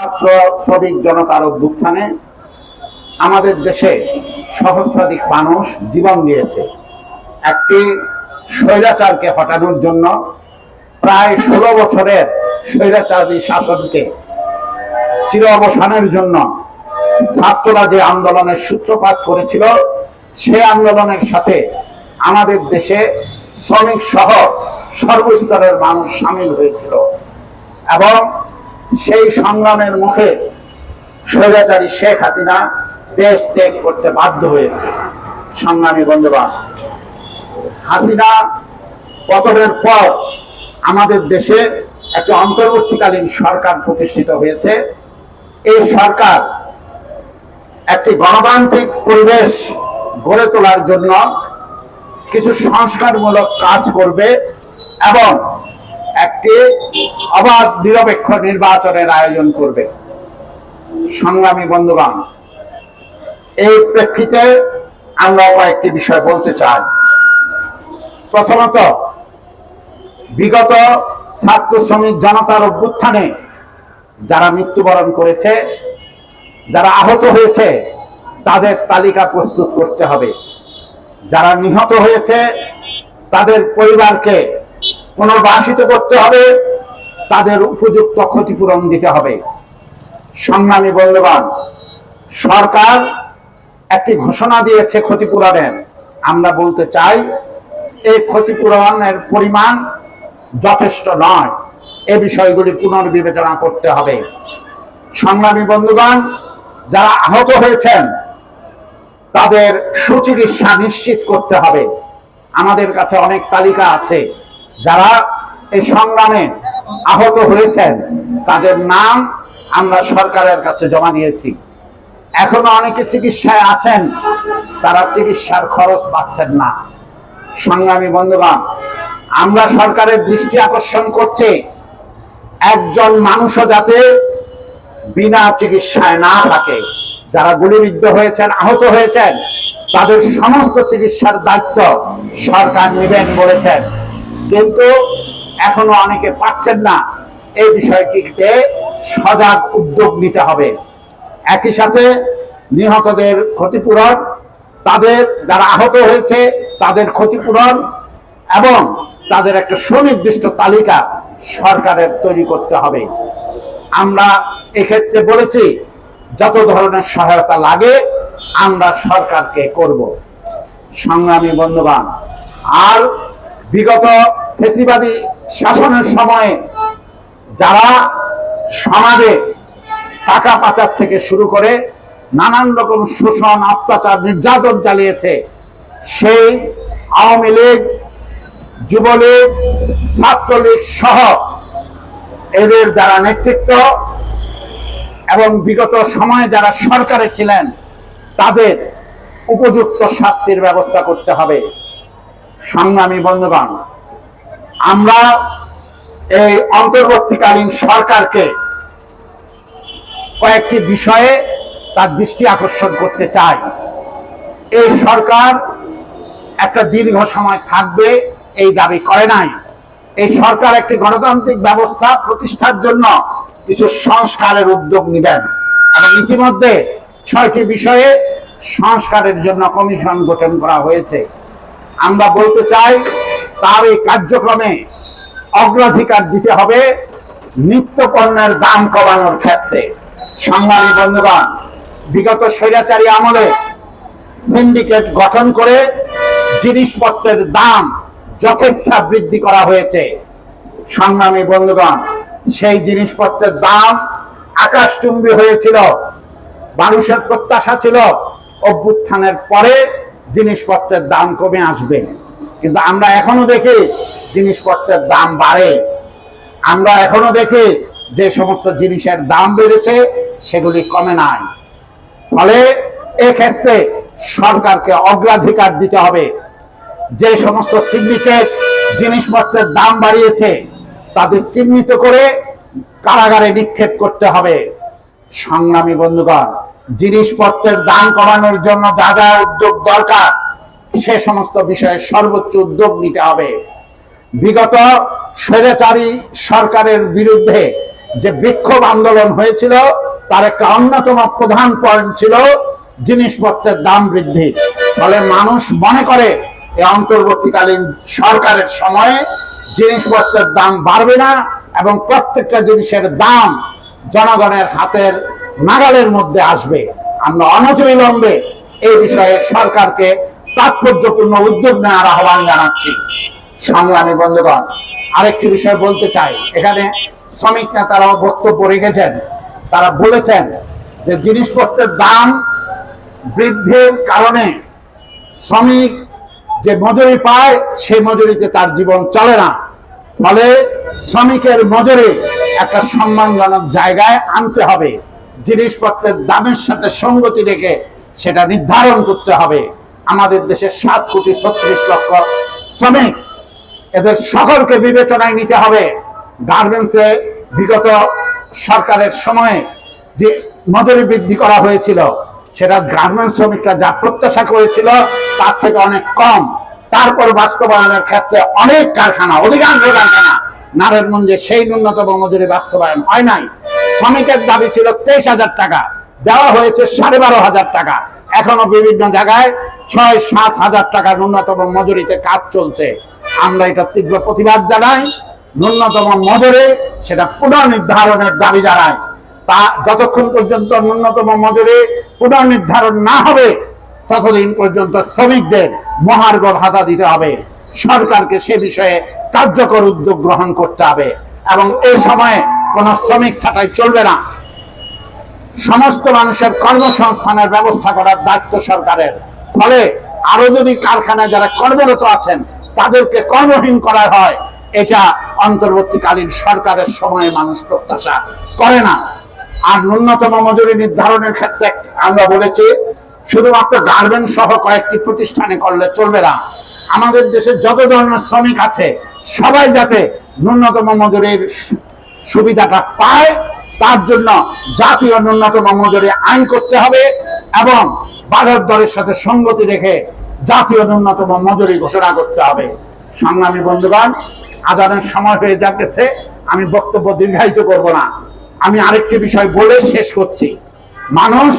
ছাত্র শ্রমিক জনতার অভ্যুত্থানে আমাদের দেশে সহস্রাধিক মানুষ জীবন দিয়েছে। একটি স্বৈরাচারকে হটানোর জন্য প্রায় ষোলো বছরের স্বৈরাচারী শাসনকে চির অবসানের জন্য ছাত্ররা যে আন্দোলনের সূত্রপাত করেছিল, সে আন্দোলনের সাথে আমাদের দেশে শ্রমিক সহ সর্বস্তরের মানুষ সামিল হয়েছিল। এবং সেই সংগ্রামের মুখে স্বৈরাচারী শেখ হাসিনা দেশ ত্যাগ করতে বাধ্য হয়েছে। সংগ্রামী বন্ধুবান হাসিনা পতনের পর আমাদের দেশে একটি অন্তর্বর্তীকালীন সরকার প্রতিষ্ঠিত হয়েছে। এই সরকার একটি গণতান্ত্রিক পরিবেশ গড়ে তোলার জন্য কিছু সংস্কারমূলক কাজ করবে এবং একটি অবাধ নিরপেক্ষ নির্বাচনের আয়োজন করবে সংগ্রামী বন্ধুগণ। এই প্রেক্ষিতে আমরা কয়েকটি বিষয় বলতে চাই। প্রথমত, বিগত ছাত্র শ্রমিক জনতার অভ্যুত্থানে যারা মৃত্যুবরণ করেছে, যারা আহত হয়েছে, তাদের তালিকা প্রস্তুত করতে হবে। যারা নিহত হয়েছে, তাদের পরিবারকে পুনর্বাসিত করতে হবে, তাদের উপযুক্ত ক্ষতিপূরণ দিতে হবে। সংগ্রামী বন্ধুগণ, সরকার একটি ঘোষণা দিয়েছে ক্ষতিপূরণের। আমরা বলতে চাই, এই ক্ষতিপূরণের পরিমাণ যথেষ্ট নয়। এ বিষয়গুলি পুনর্বিবেচনা করতে হবে। সংগ্রামী বন্ধুগণ, যারা আহত হয়েছেন, তাদের সুচিকিৎসা নিশ্চিত করতে হবে। আমাদের কাছে অনেক তালিকা আছে। যারা এই সংগ্রামে আহত হয়েছেন, তাদের নাম আমরা সরকারের কাছে জমা দিয়েছি। এখনও অনেকে চিকিৎসায় আছেন, তারা চিকিৎসার খরচ পাচ্ছেন না। সংগ্রামী বন্ধুগণ, আমরা সরকারের দৃষ্টি আকর্ষণ করছি, একজন মানুষও যাতে বিনা চিকিৎসায় না থাকে। যারা গুলিবিদ্ধ হয়েছেন, আহত হয়েছেন, তাদের সমস্ত চিকিৎসার দায়িত্ব সরকার নেবেন বলেছেন। কিন্তু এখনও অনেকে পাচ্ছেন না। এই বিষয়টিতে সজাগ উদ্যোগ নিতে হবে। একই সাথে নিহতদের ক্ষতিপূরণ, তাদের যারা আহত হয়েছে, তাদের ক্ষতিপূরণ এবং তাদের একটা সুনির্দিষ্ট তালিকা সরকারের তৈরি করতে হবে। আমরা এক্ষেত্রে বলেছি, যত ধরনের সহায়তা লাগে, আমরা সরকারকে করব। সংগ্রামী বন্ধুবান আর বিগত ফেসিবাদী শাসনের সময়ে যারা সমাজে টাকা পাচার থেকে শুরু করে নানান রকম শোষণ, অত্যাচার, নির্যাতন চালিয়েছে, সেই আওয়ামী লীগ, যুবলীগ, ছাত্রলীগ সহ এদের যারা নেতৃত্ব এবং বিগত সময়ে যারা সরকারে ছিলেন, তাদের উপযুক্ত শাস্তির ব্যবস্থা করতে হবে। সংগ্রামী বন্ধুগণ, আমরা এই অন্তর্বর্তীকালীন সরকারকে কয়েকটি বিষয়ে তার দৃষ্টি আকর্ষণ করতে চাই। এই সরকার একটা দীর্ঘ সময় থাকবে, এই দাবি করে নাই। এই সরকার একটি গণতান্ত্রিক ব্যবস্থা প্রতিষ্ঠার জন্য কিছু সংস্কারের উদ্যোগ নেবেন এবং ইতিমধ্যে ছয়টি বিষয়ে সংস্কারের জন্য কমিশন গঠন করা হয়েছে। আমরা বলতে চাই, তার এই কার্যক্রমে অগ্রাধিকার দিতে হবে নিত্য পণ্যের দাম কমানোর ক্ষেত্রে। সংগ্রামী বন্ধুগণ, বিগত স্বৈরাচারী আমলে সিন্ডিকেট গঠন করে জিনিসপত্রের দাম যথেচ্ছা বৃদ্ধি করা হয়েছে। সংগ্রামী বন্ধুগণ, সেই জিনিসপত্রের দাম আকাশচুম্বী হয়েছিল, মানুষের প্রত্যাশা ছিল অভ্যুত্থানের পরে জিনিসপত্রের দাম কমে আসবে। কিন্তু আমরা এখনও দেখি জিনিসপত্রের দাম বাড়ে। আমরা এখনও দেখি যে সমস্ত জিনিসের দাম বেড়েছে, সেগুলি কমে নাই। ফলে এক্ষেত্রে সরকারকে অগ্রাধিকার দিতে হবে। যে সমস্ত সিন্ডিকেট জিনিসপত্রের দাম বাড়িয়েছে, তাদের চিহ্নিত করে কারাগারে নিক্ষেপ করতে হবে। সংগ্রামী বন্ধুগণ জিনিসপত্রের দাম কমানোর জন্য যা যা উদ্যোগ দরকার, সে সমস্ত বিষয়ে সর্বোচ্চ উদ্যোগ নিতে হবে। বিগত স্বৈরাচারী সরকারের বিরুদ্ধে যে বিক্ষোভ আন্দোলন হয়েছিল, তার একটা অন্যতম প্রধান পয়েন্ট ছিল জিনিসপত্রের দাম বৃদ্ধি। ফলে মানুষ মনে করে, এই অন্তর্বর্তীকালীন সরকারের সময়ে জিনিসপত্রের দাম বাড়বে না এবং প্রত্যেকটা জিনিসের দাম জনগণের হাতের নাগালের মধ্যে আসবে। আমরা অনতিবিলম্বে এই বিষয়ে সরকারকে তাৎপর্যপূর্ণ উদ্যোগ নেওয়ার আহ্বান জানাচ্ছি। সংগ্রামী বন্ধুগণ, আরেকটি বিষয় বলতে চাই। এখানে শ্রমিক নেতারাও বক্তব্য রেখেছেন। তারা বলেছেন যে জিনিসপত্রের দাম বৃদ্ধির কারণে শ্রমিক যে মজুরি পায় সেই মজুরিতে তার জীবন চলে না। ফলে শ্রমিকের মজুরি একটা সম্মানজনক জায়গায় আনতে হবে। জিনিসপত্রের দামের সাথে সঙ্গতি রেখে সেটা নির্ধারণ করতে হবে। আমাদের দেশে সাত কোটি ছত্রিশ লক্ষ শ্রমিক। এদের সকলকে বিবেচনায় নিতে হবে। গার্মেন্টসে বিগত সরকারের সময়ে যে মজুরি বৃদ্ধি করা হয়েছিল, সেটা গার্মেন্টস শ্রমিকরা যা প্রত্যাশা করেছিল, তার থেকে অনেক কম। তারপর বাস্তবায়নের ক্ষেত্রে অনেক কারখানা, অধিকাংশ কারখানা, নারায়ণগঞ্জে সেই ন্যূনতম মজুরি বাস্তবায়ন হয় নাই। শ্রমিকের দাবি ছিল তেইশ হাজার টাকা। দেওয়া হয়েছে সাড়ে বারো হাজার টাকা। এখনও বিভিন্ন জায়গায় ছয়, সাত হাজার টাকা ন্যূনতম মজুরিতে কাজ চলছে। আমরা এটা তীব্র প্রতিবাদ জানাই। ন্যূনতম মজুরি সেটা পুনর্নির্ধারণের দাবি জানাই। তা যতক্ষণ পর্যন্ত ন্যূনতম মজুরি পুনর্নির্ধারণ না হবে, ততদিন পর্যন্ত শ্রমিকদের মহার্ঘ ভাতা দিতে হবে। সরকারকে সে বিষয়ে কার্যকর উদ্যোগ গ্রহণ করতে হবে। এবং এই সময়ে কোনো শ্রমিক ছাঁটাই চলবে না। সমস্ত মানুষের কর্মসংস্থানের ব্যবস্থা করার দায়িত্ব সরকারের। ফলে আরও যদি কারখানায় যারা কর্মরত আছেন, তাদেরকে কর্মহীন করা হয়, এটা অন্তর্বর্তীকালীন সরকারের সময়ে মানুষ প্রত্যাশা করে না। আর ন্যূনতম মজুরি নির্ধারণের ক্ষেত্রে আমরা বলেছি, শুধুমাত্র গার্মেন্ট সহ কয়েকটি প্রতিষ্ঠানে করলে চলবে না। আমাদের দেশে যত ধরনের শ্রমিক আছে, সবাই যাতে ন্যূনতম মজুরির সুবিধাটা পায়, তার জন্য জাতীয় ন্যূনতম মজুরি আইন করতে হবে এবং বাজার দরের সাথে সঙ্গতি রেখে জাতীয় ন্যূনতম মজুরি ঘোষণা করতে হবে। সংগ্রামী বন্ধুগণ, আজানের সময় হয়ে যাচ্ছে আমি বক্তব্য দীর্ঘায়িত করব না। আমি আরেকটি বিষয় বলে শেষ করছি। মানুষ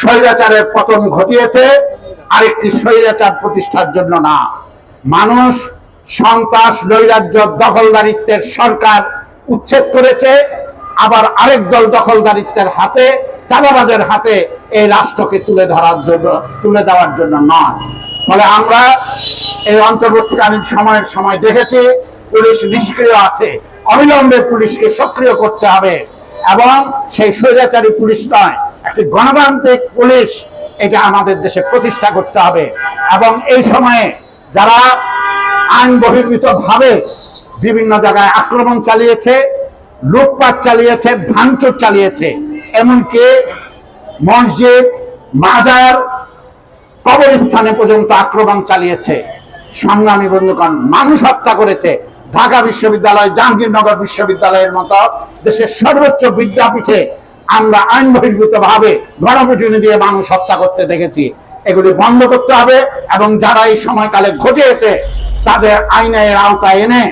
স্বৈরাচারের পতন ঘটিয়েছে, আরেকটি স্বৈরাচার প্রতিষ্ঠার জন্য না। মানুষ সন্ত্রাস, নৈরাজ্য, দখলদারিত্বের সরকার উচ্ছেদ করেছে। আবার আরেক দল দখলদারিত্বের হাতে, চাঁদাবাজের হাতে এই রাষ্ট্রকে তুলে ধরার জন্য, তুলে দেওয়ার জন্য নয়। ফলে আমরা এই অন্তর্বর্তীকালীন সময়ের সময় দেখেছি, পুলিশ নিষ্ক্রিয় আছে। অবিলম্বে পুলিশকে সক্রিয় করতে হবে। এবং সেই স্বৈরাচারী পুলিশ নয়, একটি গণতান্ত্রিক পুলিশ এটা আমাদের দেশে প্রতিষ্ঠা করতে হবে। এবং এই সময়ে যারা আইন বহির্ভূত ভাবে বিভিন্ন জায়গায় আক্রমণ চালিয়েছে, লুটপাট চালিয়েছে, ভাঙচুর চালিয়েছে। এমনকি মসজিদ, মাজার, কবরস্থানে পর্যন্ত আক্রমণ চালিয়েছে। সংগ্রামী বন্ধুগণ, মানুষ হত্যা করেছে। ঢাকা বিশ্ববিদ্যালয়, জাহাঙ্গীরনগর বিশ্ববিদ্যালয়ের মতো দেশের সর্বোচ্চ বিদ্যাপীঠে আমরা আইন বহির্ভূত ভাবে গণপিটুনি দিয়ে মানুষ হত্যা করতে দেখেছি। এগুলি বন্ধ করতে হবে এবং যারা এই সময়কালে ঘটিয়েছে, তাদের আইনের আওতায় এনে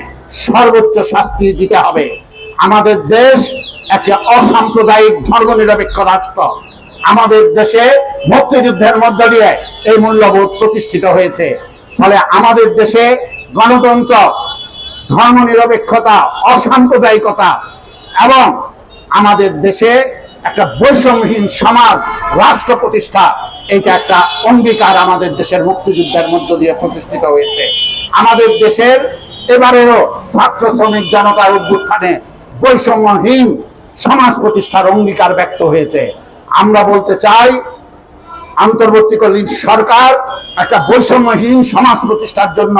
সর্বোচ্চ শাস্তি দিতে হবে। আমাদের দেশ একটি অসাম্প্রদায়িক ধর্মনিরপেক্ষ রাষ্ট্র। আমাদের দেশে মুক্তিযুদ্ধের মধ্য দিয়ে এই মূল্যবোধ প্রতিষ্ঠিত হয়েছে। ফলে আমাদের দেশে গণতন্ত্র, ধর্মনিরপেক্ষতা, অসাম্প্রদায়িকতা এবং আমাদের দেশে একটা বৈষম্যহীন সমাজ, রাষ্ট্র প্রতিষ্ঠা এটা একটা অঙ্গীকার আমাদের দেশের মুক্তিযুদ্ধের মধ্য দিয়ে প্রতিষ্ঠিত হয়েছে। আমাদের দেশের এবারেরও ছাত্র শ্রমিক জনতার অভ্যুত্থানে বৈষম্যহীন সমাজ প্রতিষ্ঠার অঙ্গীকার ব্যক্ত হয়েছে। আমরা বলতে চাই, অন্তর্বর্তীকালীন সরকার একটা বৈষম্যহীন সমাজ প্রতিষ্ঠার জন্য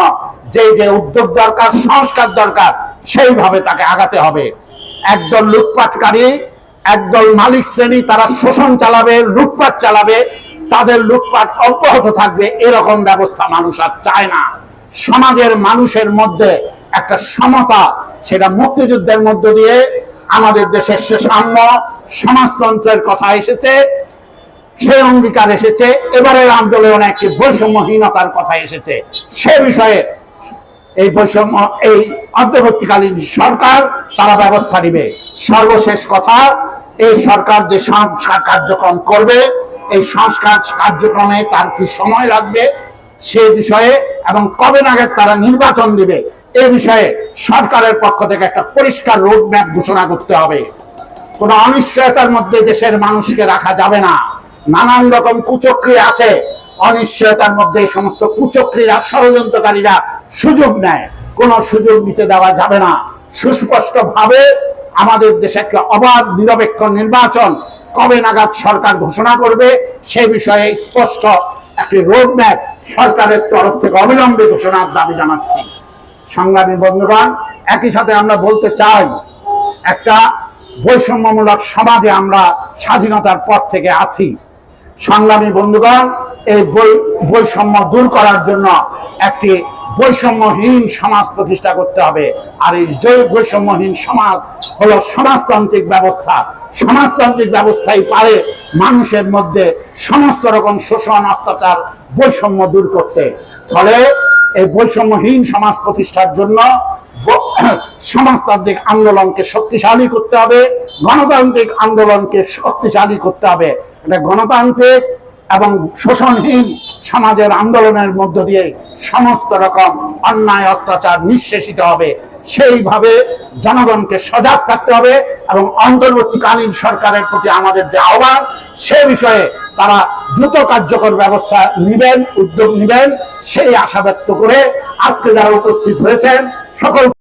যে যে উদ্যোগ দরকার, সংস্কার দরকার, সেইভাবে তাকে আগাতে হবে। একদল লুটপাটকারী, একদল মালিক শ্রেণি তারা শোষণ চালাবে, লুটপাট চালাবে, তাদের লুটপাট অব্যাহত থাকবে, এরকম ব্যবস্থা মানুষ আর চায় না। সমাজের মানুষের মধ্যে একটা সমতা, সেটা মুক্তিযুদ্ধের মধ্য দিয়ে আমাদের দেশের সে সাম্য সমাজতন্ত্রের কথা এসেছে সেই অঙ্গীকার এসেছে, এবারের আন্দোলনে একটি বৈষম্যহীনতার কথা এসেছে। সে বিষয়ে এই বৈষম্য, এই অন্তর্বর্তীকালীন সরকার তারা ব্যবস্থা নিবে। সর্বশেষ কথা, এই সরকার যে সংস্কার কার্যক্রম করবে, এই সংস্কার কার্যক্রমে তার কি সময় লাগবে সে বিষয়ে এবং কবে নাগাদ তারা নির্বাচন দিবে, এ বিষয়ে সরকারের পক্ষ থেকে একটা পরিষ্কার রোড ম্যাপ ঘোষণা করতে হবে। কোনো অনিশ্চয়তার মধ্যে দেশের মানুষকে রাখা যাবে না। নানান রকম কুচক্রি আছে, অনিশ্চয়তার মধ্যে সমস্ত কুচক্রীরা, ষড়যন্ত্রকারীরা সুযোগ নেয়। কোনো সুযোগ নিতে দেওয়া যাবে না। সুস্পষ্ট ভাবে আমাদের দেশে একটা অবাধ নিরপেক্ষ নির্বাচন কবে নাগাদ সরকার ঘোষণা করবে, সে বিষয়ে স্পষ্ট একটি রোডম্যাপ সরকারের তরফ থেকে অবিলম্বে ঘোষণার দাবি জানাচ্ছি। সংগ্রামী বন্ধুগণ, একই সাথে আমরা বলতে চাই, একটা বৈষম্যমূলক সমাজে আমরা স্বাধীনতার পর থেকে আছি। সংগ্রামী বন্ধুগণ, এই বৈষম্য দূর করার জন্য একটি বৈষম্যহীন সমাজ প্রতিষ্ঠা করতে হবে। আর এই যে বৈষম্যহীন সমাজ হলো সমাজতান্ত্রিক ব্যবস্থা। সমাজতান্ত্রিক ব্যবস্থাই পারে মানুষের মধ্যে সমস্ত রকম শোষণ, অত্যাচার, বৈষম্য দূর করতে। ফলে এই বৈষম্যহীন সমাজ প্রতিষ্ঠার জন্য সমাজতান্ত্রিক আন্দোলনকে শক্তিশালী করতে হবে। গণতান্ত্রিক আন্দোলনকে শক্তিশালী করতে হবে। এটা গণতান্ত্রিক এবং শোষণহীন সমাজের আন্দোলনের মধ্য দিয়ে সমস্ত রকম অন্যায়, অত্যাচার নিঃশেষিত হবে। সেইভাবে জনগণকে সজাগ থাকতে হবে এবং অন্তর্বর্তীকালীন সরকারের প্রতি আমাদের যে আহ্বান, সে বিষয়ে তারা দ্রুত কার্যকর ব্যবস্থা নেবেন, উদ্যোগ নেবেন। সেই আশা ব্যক্ত করে আজকে যারা উপস্থিত হয়েছেন, সকল